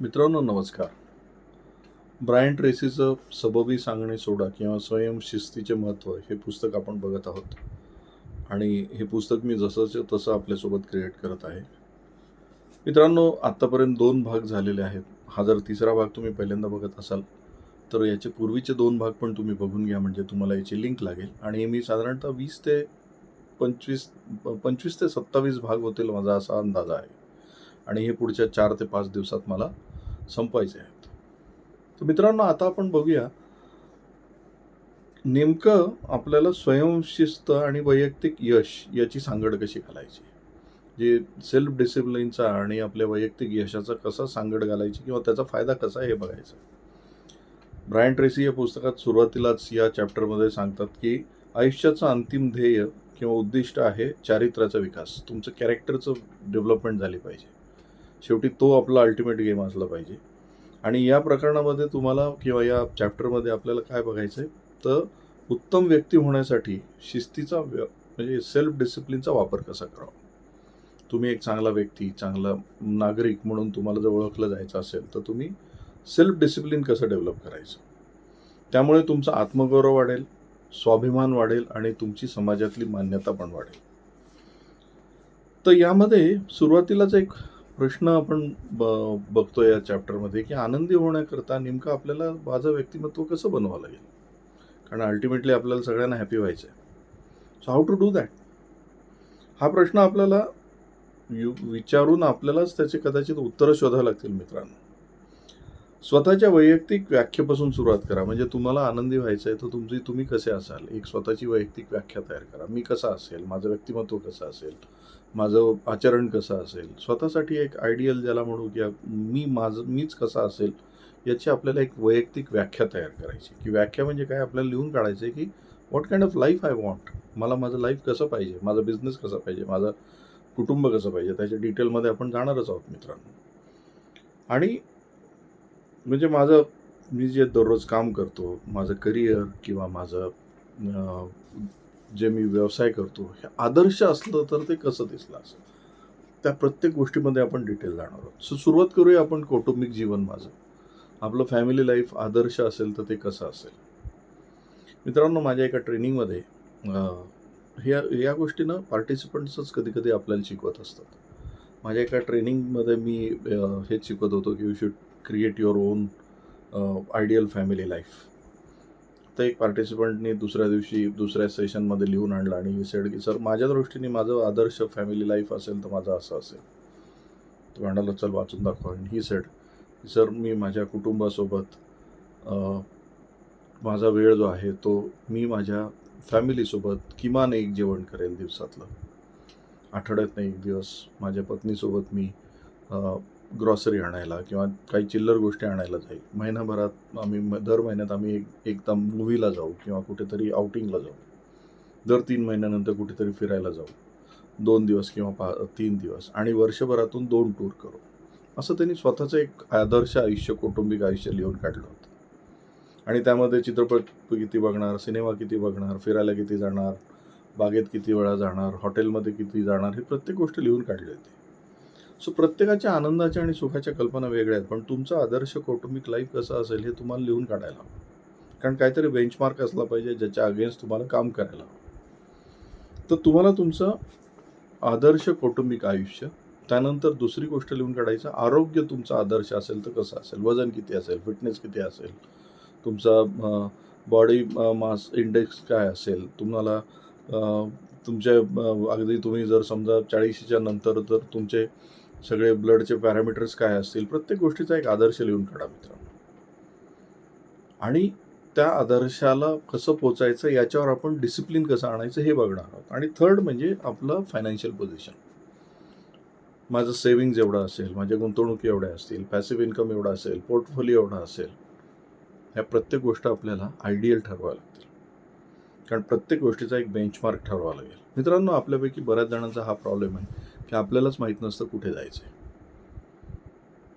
मित्रांनो नमस्कार. ब्रायन ट्रेसीचं सबबी सांगणे सोडा किंवा स्वयंशिस्तीचे महत्त्व हे पुस्तक आपण बघत आहोत. आणि हे पुस्तक मी जसंच तसं आपल्यासोबत क्रिएट करत आहे. मित्रांनो आत्तापर्यंत दोन भाग झालेले आहेत. हा जर तिसरा भाग तुम्ही पहिल्यांदा बघत असाल तर याचे पूर्वीचे दोन भाग पण तुम्ही बघून घ्या म्हणजे तुम्हाला याची लिंक लागेल. आणि मी साधारणतः वीस ते पंचवीस पंचवीस ते सत्तावीस भाग होतील माझा असा अंदाज आहे. आणि हे पुढच्या चार ते पाच दिवसात मला संपवायचे आहेत. तर मित्रांनो आता आपण बघूया. नेमकं आपल्याला स्वयंशिस्त आणि वैयक्तिक यश याची सांगड कशी घालायची? जे सेल्फ डिसिप्लिनचा आणि आपल्या वैयक्तिक यशाचा कसा सांगड घालायची किंवा त्याचा फायदा कसा आहे हे बघायचं. ब्रायन ट्रेसी या पुस्तकात सुरुवातीलाच या चॅप्टरमध्ये सांगतात की आयुष्याचं अंतिम ध्येय किंवा उद्दिष्ट आहे चारित्र्याचा विकास. तुमचं कॅरेक्टरचं डेव्हलपमेंट झाली पाहिजे. शेवटी तो आपला अल्टिमेट गेम असला पाहिजे. आणि या प्रकरणामध्ये तुम्हाला किंवा या चॅप्टरमध्ये आपल्याला काय बघायचं आहे तर उत्तम व्यक्ती होण्यासाठी शिस्तीचा व्य- म्हणजे सेल्फ डिसिप्लिनचा वापर कसा करावा? तुम्ही एक चांगला व्यक्ती चांगला नागरिक म्हणून तुम्हाला जर ओळखलं जायचं असेल तर तुम्ही सेल्फ डिसिप्लिन कसं डेव्हलप करायचं? त्यामुळे तुमचा आत्मगौरव वाढेल स्वाभिमान वाढेल आणि तुमची समाजातली मान्यता पण वाढेल. तर यामध्ये सुरुवातीलाच एक प्रश्न आपण ब बघतो या चॅप्टरमध्ये की आनंदी होण्याकरता नेमकं आपल्याला माझं व्यक्तिमत्व कसं बनवावं लागेल? कारण अल्टिमेटली आपल्याला सगळ्यांना हॅपी व्हायचं आहे so how to do that हा प्रश्न आपल्याला यु विचारून आपल्यालाच त्याचे कदाचित उत्तरं शोधावं लागतील मित्रांनो. स्वतःच्या वैयक्तिक व्याख्येपासून सुरुवात करा. म्हणजे तुम्हाला आनंदी व्हायचं आहे तर तुमची तुम्ही कसे असाल? एक स्वतःची वैयक्तिक व्याख्या तयार करा. मी कसा असेल? माझं व्यक्तिमत्व कसं असेल? माझं आचरण कसं असेल? स्वतःसाठी एक आयडियल ज्याला म्हणू की मी माझं मीच कसा असेल? याची आपल्याला एक वैयक्तिक व्याख्या तयार करायची. की व्याख्या म्हणजे काय? आपल्याला लिहून काढायचं आहे की what kind of life I want मला माझं लाईफ कसं पाहिजे? माझा बिझनेस कसा पाहिजे? माझं कुटुंब कसं पाहिजे? त्याच्या डिटेलमध्ये आपण जाणारच आहोत मित्रांनो. आणि म्हणजे माझं मी जे दररोज काम करतो माझं करिअर किंवा माझं जे मी व्यवसाय करतो हे आदर्श असलं तर ते कसं दिसलं असं? त्या प्रत्येक गोष्टीमध्ये आपण डिटेल जाणार आहोत. सो सुरुवात करूया आपण कौटुंबिक जीवन माझं. आपलं फॅमिली लाईफ आदर्श असेल तर ते कसं असेल? मित्रांनो माझ्या एका ट्रेनिंगमध्ये ह्या या गोष्टीनं पार्टिसिपंट्सच कधी कधी आपल्याला शिकवत असतात. माझ्या एका ट्रेनिंगमध्ये मी हेच शिकवत होतो की you should create your own ideal family life तर एक पार्टिसिपंटनी दुसऱ्या दिवशी दुसऱ्या सेशनमध्ये लिहून आणलं आणि सेड की सर माझ्या दृष्टीने माझं आदर्श फॅमिली लाईफ असेल तर माझं असं असेल. तो म्हणाला चल वाचून दाखवा. आणि ही सेड सर मी माझ्या कुटुंबासोबत माझा वेळ जो आहे तो मी माझ्या फॅमिलीसोबत किमान एक जेवण करेल दिवसातलं. आठवड्यातनं एक दिवस माझ्या पत्नीसोबत मी ग्रॉसरी आणायला किंवा काही चिल्लर गोष्टी आणायला जाईल. महिनाभरात आम्ही म- दर महिन्यात आम्ही एक एकदा मूवीला जाऊ किंवा कुठेतरी आउटिंगला जाऊ. दर तीन महिन्यानंतर कुठेतरी फिरायला जाऊ. दोन दिवस किंवा पा तीन दिवस आणि वर्षभरातून दोन टूर करू. असं त्यांनी स्वतःचं एक आदर्श आयुष्य कौटुंबिक आयुष्य लिहून काढलं होतं. आणि त्यामध्ये चित्रपट किती बघणार सिनेमा किती बघणार फिरायला किती जाणार बागेत किती वेळा जाणार हॉटेलमध्ये किती जाणार हे प्रत्येक गोष्ट लिहून काढली होती. सो प्रत्येकाच्या आनंदाच्या आणि सुखाच्या कल्पना वेगळ्या आहेत पण तुमचा आदर्श कौटुंबिक लाईफ कसं असेल हे तुम्हाला लिहून काढायला कारण काहीतरी बेंचमार्क असला पाहिजे ज्याच्या अगेन्स्ट तुम्हाला काम करायला तर तुम्हाला तुमचं आदर्श कौटुंबिक आयुष्य त्यानंतर दुसरी गोष्ट लिहून काढायचं आरोग्य तुमचा आदर्श असेल तर कसं असेल? वजन किती असेल? फिटनेस किती असेल? तुमचा बॉडी मास इंडेक्स काय असेल? तुम्हाला तुमच्या अगदी तुम्ही जर समजा चाळीशीच्या नंतर तर तुमचे सगळे ब्लडचे पॅरामीटर्स काय असतील प्रत्येक गोष्टीचा एक आदर्श लिहून काढा मित्रांनो. आणि त्या आदर्शाला कसं पोचायचं याच्यावर आपण डिसिप्लिन कसं आणायचं हे बघणार आहोत. आणि थर्ड म्हणजे आपलं फायनान्शियल पोझिशन माझं सेव्हिंग्ज एवढं असेल माझ्या गुंतवणुकी एवढ्या असतील पॅसिव्ह इन्कम एवढा असेल पोर्टफोलिओ एवढा असेल ह्या प्रत्येक गोष्ट आपल्याला आयडियल ठरवाव्या लागतील. कारण प्रत्येक गोष्टीचा एक बेंचमार्क ठरवावा लागेल. मित्रांनो आपल्यापैकी बऱ्याच जणांचा हा प्रॉब्लेम आहे. की आपल्यालाच माहीत नसतं कुठे जायचं आहे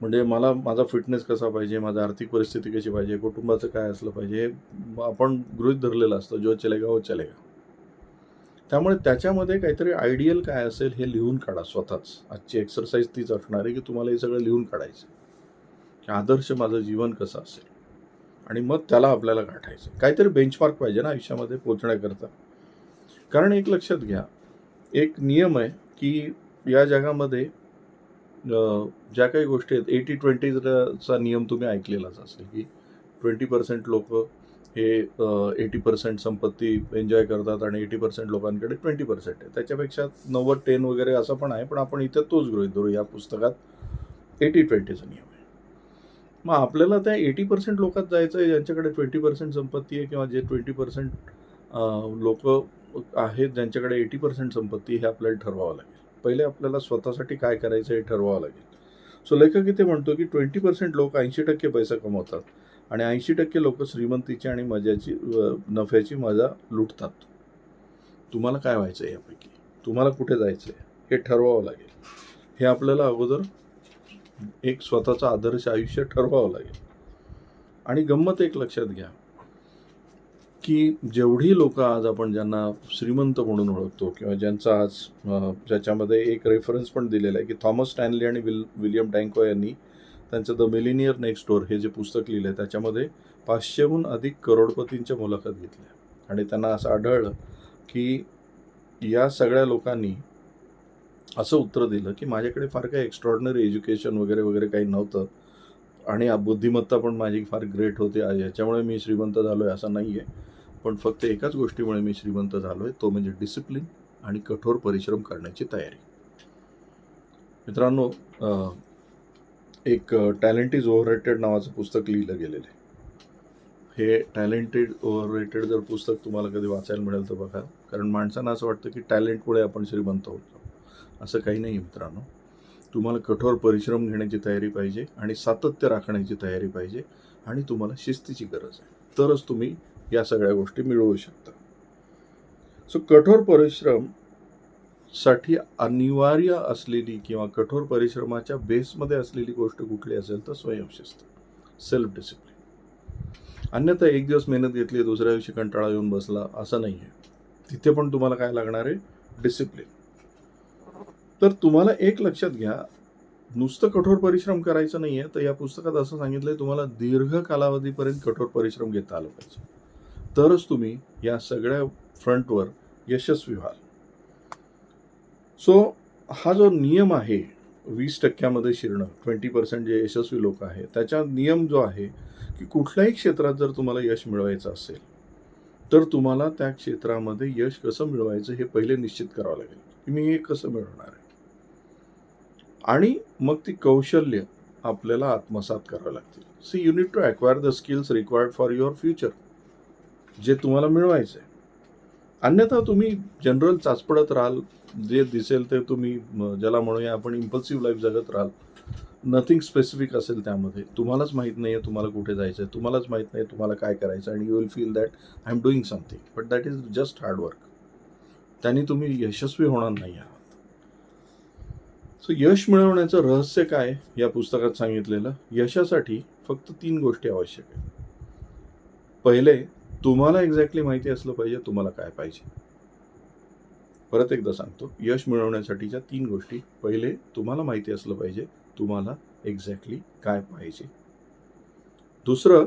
म्हणजे मला माझा फिटनेस कसा पाहिजे माझा आर्थिक परिस्थिती कशी पाहिजे कुटुंबाचं काय असलं पाहिजे हे आपण गृहीत धरलेलं असतं जो चलेगा व चलेगा. त्यामुळे त्याच्यामध्ये काहीतरी आयडियल काय असेल हे लिहून काढा स्वतःच. आजची एक्सरसाइज तीच असणार आहे की तुम्हाला हे सगळं लिहून काढायचं की आदर्श माझं जीवन कसं असेल. आणि मग त्याला आपल्याला गाठायचं. काहीतरी बेंचमार्क पाहिजे ना आयुष्यामध्ये पोचण्याकरता कारण एक लक्षात घ्या. एक नियम आहे की या जगामध्ये ज्या काही गोष्टी आहेत एटी ट्वेंटीचा नियम तुम्ही ऐकलेलाच असेल की ट्वेंटी पर्सेंट लोक हे एटी पर्सेंट संपत्ती एन्जॉय करतात आणि एटी पर्सेंट लोकांकडे ट्वेंटी पर्सेंट आहे. त्याच्यापेक्षा नव्वद टेन वगैरे असं पण आहे पण आपण इथे तोच गृहित धरू या पुस्तकात एटी ट्वेंटीचा नियम आहे. मग आपल्याला त्या एटी पर्सेंट लोकात जायचं आहे ज्यांच्याकडे ट्वेंटी पर्सेंट संपत्ती आहे किंवा जे ट्वेंटी पर्सेंट लोक आहेत ज्यांच्याकडे एटी पर्सेंट संपत्ती हे आपल्याला ठरवावं लागेल. पहिले आपल्याला स्वतःसाठी काय करायचं हे ठरवावं लागेल. सो लेखक इथे म्हणतो की ट्वेंटी पर्सेंट लोक ऐंशी टक्के पैसा कमवतात आणि ऐंशी टक्के लोक श्रीमंतीची आणि मजाची नफ्याची मजा लुटतात. तुम्हाला काय व्हायचं आहे यापैकी? तुम्हाला कुठे जायचं आहे हे ठरवावं लागेल. हे आपल्याला अगोदर एक स्वतःचं आदर्श आयुष्य ठरवावं लागेल. आणि गंमत एक लक्षात घ्या. की जेवढी लोक आज आपण ज्यांना श्रीमंत म्हणून ओळखतो किंवा ज्यांचा आज ज्याच्यामध्ये एक रेफरन्स पण दिलेला आहे की थॉमस स्टॅनली आणि विल विलियम डँको यांनी त्यांचं द मिलिनियर नेक्स्ट डोअर हे जे पुस्तक लिहिलं आहे त्याच्यामध्ये पाचशेहून अधिक करोडपतींच्या मुलाखत घेतल्या. आणि त्यांना असं आढळलं की या सगळ्या लोकांनी असं उत्तर दिलं की माझ्याकडे फार काही एक्स्ट्रॉर्डनरी एज्युकेशन वगैरे वगैरे काही नव्हतं आणि बुद्धिमत्ता पण माझी फार ग्रेट होते. याच्यामुळे मी श्रीमंत झालो आहे असं नाही आहे पण फक्त एकाच गोष्टीमुळे मी श्रीमंत झालो आहे तो म्हणजे डिसिप्लिन आणि कठोर परिश्रम करण्याची तयारी. मित्रांनो एक टॅलेंट इज ओव्हर रेटेड नावाचं पुस्तक लिहिलं गेलेलं आहे. हे टॅलेंटेड ओव्हर रेटेड जर पुस्तक तुम्हाला कधी वाचायला मिळेल तर बघा. कारण माणसांना असं वाटतं की टॅलेंटमुळे आपण श्रीमंत होतो असं काही नाही मित्रांनो. तुम्हाला कठोर परिश्रम घेण्याची तयारी पाहिजे आणि सातत्य राखण्याची तयारी पाहिजे आणि तुम्हाला शिस्तीची गरज आहे. तरच तुम्ही या सगळ्या गोष्टी मिळवू शकता सो कठोर परिश्रमसाठी अनिवार्य असलेली किंवा कठोर परिश्रमाच्या बेसमध्ये असलेली गोष्ट कुठली असेल तर स्वयंशिस्त सेल्फ डिसिप्लिन अन्यथा एक दिवस मेहनत घेतली दुसऱ्या दिवशी कंटाळा येऊन बसला असं नाही आहे. तिथे पण तुम्हाला काय लागणार आहे? डिसिप्लिन तर तुम्हाला एक लक्षात घ्या नुसतं कठोर परिश्रम करायचं नाही आहे तर या पुस्तकात असं सांगितलं आहे तुम्हाला दीर्घ कालावधीपर्यंत कठोर परिश्रम घेता आलं पाहिजे. तरच तुम्ही या सगळ्या फ्रंटवर यशस्वी व्हाल. सो हा जो नियम आहे वीस टक्क्यामध्ये शिरणं ट्वेंटी पर्सेंट जे यशस्वी लोक आहेत त्याचा नियम जो आहे की कुठल्याही क्षेत्रात जर तुम्हाला यश मिळवायचं असेल तर तुम्हाला त्या क्षेत्रामध्ये यश कसं मिळवायचं हे पहिले निश्चित करावं लागेल की मी हे कसं मिळवणार आहे. आणि मग ती कौशल्य आपल्याला आत्मसात करावं लागतील. So you need to acquire the skills required for your future जे तुम्हाला मिळवायचं आहे अन्यथा तुम्ही जनरल चाचपडत राहाल जे दिसेल ते तुम्ही ज्याला म्हणूया आपण इम्पल्सिव्ह लाईफ जगत राहाल. नथिंग स्पेसिफिक असेल त्यामध्ये. तुम्हालाच माहीत नाही आहे तुम्हाला कुठे जायचं आहे तुम्हालाच माहीत नाही तुम्हाला काय करायचं आणि you will feel that I am doing something but that is just hard work त्यांनी तुम्ही यशस्वी होणार नाही आहात. सो यश मिळवण्याचं रहस्य काय या पुस्तकात सांगितलेलं. यशासाठी फक्त तीन गोष्टी आवश्यक आहेत. पहिले तुम्हाला एक्झॅक्टली माहिती असलं पाहिजे तुम्हाला काय पाहिजे. परत एकदा सांगतो यश मिळवण्यासाठीच्या तीन गोष्टी. पहिले तुम्हाला माहिती असलं पाहिजे तुम्हाला एक्झॅक्टली काय पाहिजे. दुसरं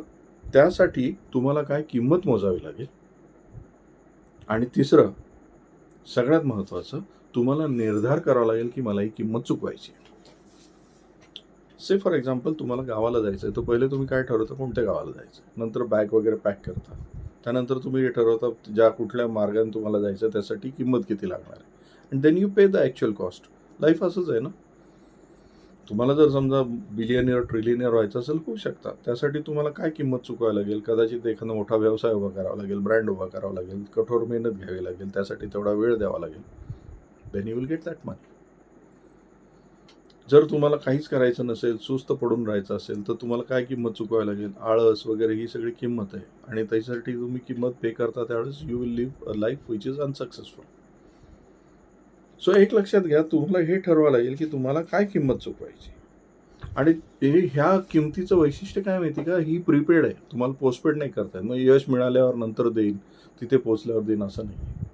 त्यासाठी तुम्हाला काय किंमत मोजावी लागेल. आणि तिसरं सगळ्यात महत्त्वाचं तुम्हाला निर्धार करावा लागेल की मला ही किंमत चुकवायची से फॉर एक्झाम्पल तुम्हाला गावाला जायचं आहे तर पहिले तुम्ही काय ठरवता? कोणत्या गावाला जायचं नंतर बॅग वगैरे पॅक करता. त्यानंतर तुम्ही हे ठरवता ज्या कुठल्या मार्गाने तुम्हाला जायचं त्यासाठी किंमत किती लागणार आहे? And then you pay the actual cost life असंच आहे ना? तुम्हाला जर समजा बिलियनियर ट्रिलियनियर व्हायचं असेल होऊ शकता. त्यासाठी तुम्हाला काय किंमत चुकवावी लागेल? कदाचित एखादा मोठा व्यवसाय उभा करावा लागेल ब्रँड उभा करावा लागेल कठोर मेहनत घ्यावी लागेल त्यासाठी तेवढा वेळ द्यावा लागेल. Then you will get that money जर तुम्हाला काहीच करायचं नसेल सुस्त पडून राहायचं असेल तर तुम्हाला काय किंमत चुकवावी लागेल? आळस वगैरे ही सगळी किंमत आहे. आणि त्याच्यासाठी तुम्ही किंमत पे करता त्यावेळेस you will live a life which is unsuccessful so एक लक्षात घ्या तुम्हाला हे ठरवावं लागेल की तुम्हाला काय किंमत चुकवायची आणि हे ह्या किमतीचं वैशिष्ट्य काय माहिती का? ही प्रीपेड आहे. तुम्हाला पोस्टपेड नाही करता येत. मग यश मिळाल्यावर नंतर देईन तिथे पोचल्यावर देईन असं नाही.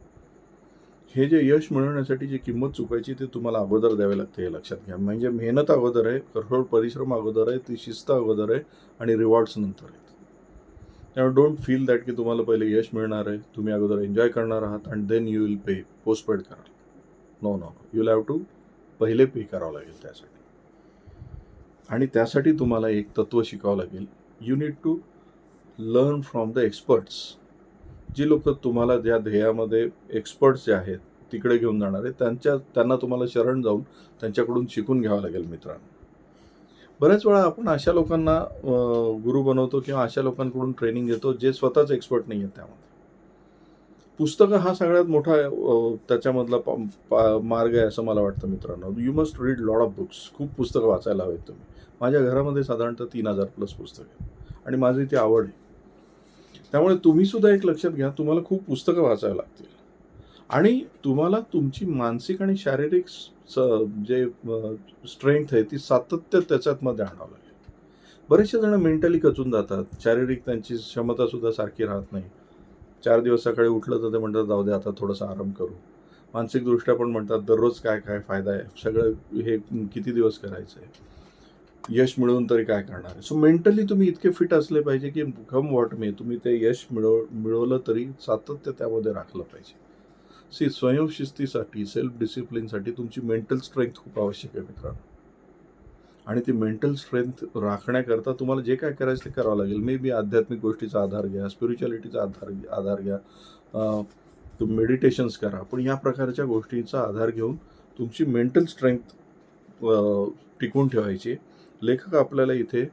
हे जे यश मिळवण्यासाठी जी किंमत चुकायची ते तुम्हाला अगोदर द्यावे लागते हे लक्षात घ्या. म्हणजे मेहनत अगोदर आहे कठोर परिश्रम अगोदर आहे ती शिस्त अगोदर आहे आणि रिवॉर्ड्स नंतर आहेत. त्यामुळे डोंट फील दॅट की तुम्हाला पहिले यश मिळणार आहे तुम्ही अगोदर एन्जॉय करणार आहात and then you will pay postpaid कराल no no you will have to पहिले पे करावं लागेल त्यासाठी. आणि त्यासाठी तुम्हाला एक तत्त्व शिकावं लागेल. You need to learn from the experts जी लोक तुम्हाला ज्या ध्येयामध्ये एक्सपर्ट्स जे आहेत तिकडे घेऊन जाणार आहे त्यांच्या त्यांना तुम्हाला शरण जाऊन त्यांच्याकडून शिकून घ्यावं लागेल मित्रांनो. बऱ्याच वेळा आपण अशा लोकांना गुरु बनवतो किंवा अशा लोकांकडून ट्रेनिंग घेतो जे स्वतःच एक्सपर्ट नाही आहेत त्यामध्ये. पुस्तकं हा सगळ्यात मोठा त्याच्यामधला प- मार्ग आहे असं मला वाटतं मित्रांनो. You must read lot of books खूप पुस्तकं वाचायला हवेत तुम्ही. माझ्या घरामध्ये साधारणतः तीन हजार प्लस पुस्तकं आहेत. आणि माझी ती आवड आहे. त्यामुळे तुम्ही सुद्धा एक लक्षात घ्या तुम्हाला खूप पुस्तकं वाचावी लागतील. आणि तुम्हाला तुमची मानसिक आणि शारीरिक स- जे स्ट्रेंथ आहे ती सातत्य त्याच्यात मध्ये आणावं लागेल. बरेचसे जण मेंटली कचून जातात शारीरिक त्यांची क्षमता सुद्धा सारखी राहत नाही. चार दिवस सकाळी उठलं तर ते म्हणतात जाऊ दे आता थोडासा आराम करू. मानसिकदृष्ट्या पण म्हणतात दररोज काय काय फायदा आहे? सगळं हे किती दिवस करायचं आहे यश मिळवून तरी काय करणार आहे? सो मेंटली तुम्ही इतके फिट असले पाहिजे की कम वॉट मे तुम्ही ते यश मिळव मिळवलं तरी सातत्य त्यामध्ये राखलं पाहिजे. सी स्वयंशिस्तीसाठी सेल्फ डिसिप्लिनसाठी तुमची मेंटल स्ट्रेंथ खूप आवश्यक आहे मित्रांनो. आणि ती मेंटल स्ट्रेंथ राखण्याकरता तुम्हाला जे काय करायचं ते करावं लागेल. मे बी आध्यात्मिक गोष्टीचा आधार घ्या स्पिरिच्युअलिटीचा आधार आधार घ्या. तुम्ही मेडिटेशन्स करा. पण या प्रकारच्या गोष्टींचा आधार घेऊन तुमची मेंटल स्ट्रेंथ टिकून ठेवायची. लेखक आपल्याला इथे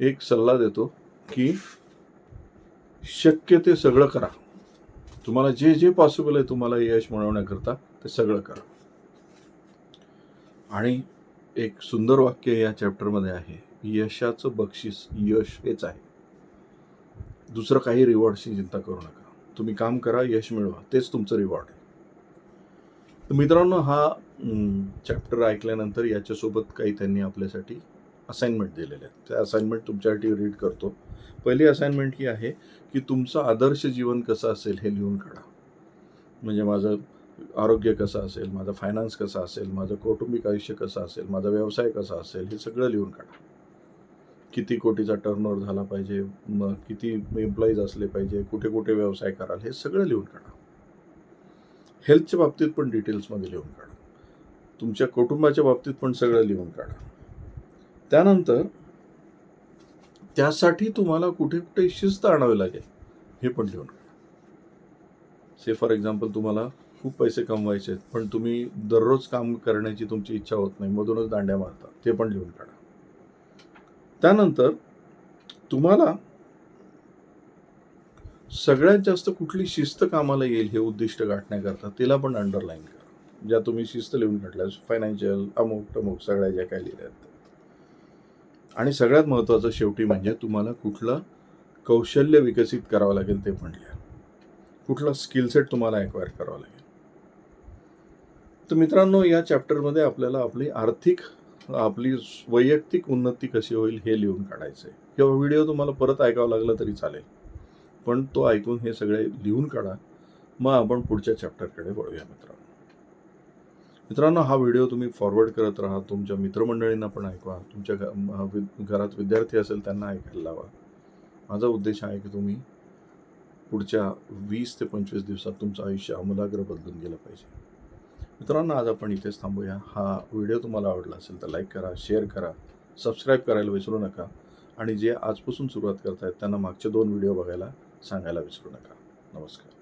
एक सल्ला देतो की शक्य ते सगळं करा. तुम्हाला जे जे पॉसिबल आहे तुम्हाला यश मिळवण्याकरता ते सगळं करा. आणि एक सुंदर वाक्य या चॅप्टरमध्ये आहे यशाचं बक्षीस यश हेच आहे. दुसरं काही रिवॉर्डची चिंता करू नका. तुम्ही काम करा यश मिळवा तेच तुमचं रिवॉर्ड आहे. तर मित्रांनो हा चॅप्टर ऐकल्यानंतर याच्यासोबत काही त्यांनी आपल्यासाठी असाइनमेंट दिलेले आहेत. त्या असाइनमेंट तुमच्यासाठी रीड करतो. पहिली असाइनमेंट ही आहे की तुमचं आदर्श जीवन कसं असेल हे लिहून काढा. म्हणजे माझं आरोग्य कसं असेल माझं फायनान्स कसं असेल माझं कौटुंबिक आयुष्य कसं असेल माझा व्यवसाय कसा असेल हे सगळं लिहून काढा. किती कोटीचा टर्नओव्हर झाला पाहिजे मग किती एम्प्लॉईज असले पाहिजे कुठे कुठे व्यवसाय कराल हे सगळं लिहून काढा. हेल्थच्या बाबतीत पण डिटेल्समध्ये लिहून काढा. तुमच्या कुटुंबाच्या बाबतीत पण सगळं लिहून काढा. त्यानंतर त्यासाठी तुम्हाला कुठे कुठे शिस्त आणावी लागेल हे पण लिहून काढा से फॉर एक्झाम्पल तुम्हाला खूप पैसे कमवायचे आहेत पण तुम्ही दररोज काम करण्याची तुमची इच्छा होत नाही मधूनच दांड्या मारता ते पण लिहून काढा. त्यानंतर तुम्हाला सगळ्यात जास्त कुठली शिस्त कामाला येईल हे उद्दिष्ट गाठण्याकरता तिला पण अंडरलाईन करा. ज्या तुम्ही शिस्त लिहून काढल्या फायनान्शियल अमुक टमुक सगळ्या ज्या काय लिहिल्या आहेत. आणि सगळ्यात महत्त्वाचं शेवटी म्हणजे तुम्हाला कुठलं कौशल्य विकसित करावं लागेल ते म्हटलं. कुठला स्किल सेट तुम्हाला ॲक्वायर करावा लागेल. तर मित्रांनो या चॅप्टरमध्ये आपल्याला आपली आर्थिक आपली वैयक्तिक उन्नती कशी होईल हे लिहून काढायचं आहे. किंवा व्हिडिओ तुम्हाला परत ऐकावं लागला तरी चालेल. पण तो ऐकून हे सगळे लिहून काढा. मग आपण पुढच्या चॅप्टरकडे वळूया मित्रांनो. मित्रांनो हा व्हिडिओ तुम्ही फॉरवर्ड करत राहा. तुमच्या मित्रमंडळींना पण ऐकवा. तुमच्या घ- वि- घरात विद्यार्थी असेल त्यांना ऐकायला लावा. माझा उद्देश आहे की तुम्ही पुढच्या वीस ते पंचवीस दिवसात तुमचं आयुष्य आमूलाग्र बदलून गेलं पाहिजे. मित्रांनो आज आपण इथेच थांबूया. हा व्हिडिओ तुम्हाला आवडला असेल तर लाईक करा शेअर करा सबस्क्राईब करायला विसरू नका आणि जे आजपासून सुरुवात करत आहेत त्यांना मागचे दोन व्हिडिओ बघायला सांगायला विसरू नका. नमस्कार.